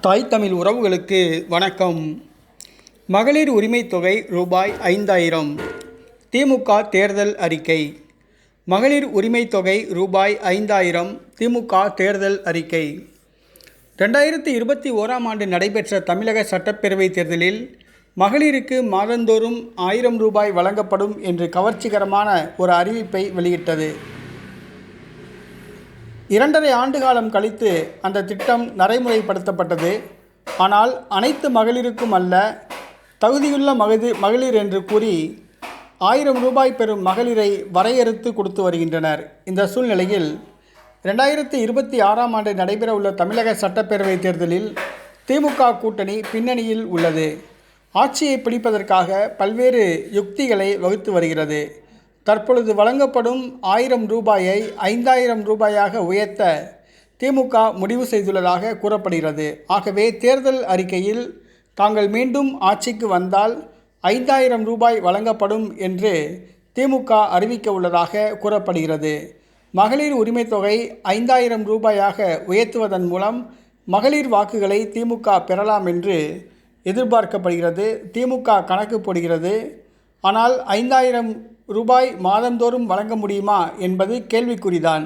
தாய் தமிழ் உறவுகளுக்கு வணக்கம். மகளிர் உரிமைத் தொகை ரூபாய் ஐந்தாயிரம். திமுக தேர்தல் அறிக்கை. மகளிர் உரிமைத் தொகை ரூபாய் ஐந்தாயிரம். திமுக தேர்தல் அறிக்கை. ரெண்டாயிரத்தி இருபத்தி ஓராம் ஆண்டு நடைபெற்ற தமிழக சட்டப்பேரவைத் தேர்தலில் மகளிருக்கு மாதந்தோறும் ஆயிரம் ரூபாய் வழங்கப்படும் என்று கவர்ச்சிகரமான ஒரு அறிவிப்பை வெளியிட்டது. இரண்டரை ஆண்டு காலம் கழித்து அந்த திட்டம் நடைமுறைப்படுத்தப்பட்டது. ஆனால் அனைத்து மகளிருக்கும் அல்ல தகுதியுள்ள மகதி மகளிர் என்று கூறி ஆயிரம் ரூபாய் பெறும் மகளிரை வரையறுத்து கொடுத்து வருகின்றனர். இந்த சூழ்நிலையில் ரெண்டாயிரத்தி இருபத்தி ஆறாம் ஆண்டு நடைபெறவுள்ள தமிழக சட்டப்பேரவைத் தேர்தலில் திமுக கூட்டணி பின்னணியில் உள்ளது. ஆட்சியை பிடிப்பதற்காக பல்வேறு யுக்திகளை வகுத்து வருகிறது. தற்பொழுது வழங்கப்படும் ஆயிரம் ரூபாயை ஐந்தாயிரம் ரூபாயாக உயர்த்த திமுக முடிவு செய்துள்ளதாக கூறப்படுகிறது. ஆகவே தேர்தல் அறிக்கையில் தாங்கள் மீண்டும் ஆட்சிக்கு வந்தால் ஐந்தாயிரம் ரூபாய் வழங்கப்படும் என்று திமுக அறிவிக்க உள்ளதாக கூறப்படுகிறது. மகளிர் உரிமைத் தொகை ஐந்தாயிரம் ரூபாயாக உயர்த்துவதன் மூலம் மகளிர் வாக்குகளை திமுக பெறலாம் என்று எதிர்பார்க்கப்படுகிறது. திமுக கணக்கு போடுகிறது. ஆனால் ஐந்தாயிரம் ரூபாய் மாதந்தோறும் வழங்க முடியுமா என்பது கேள்விக்குறிதான்.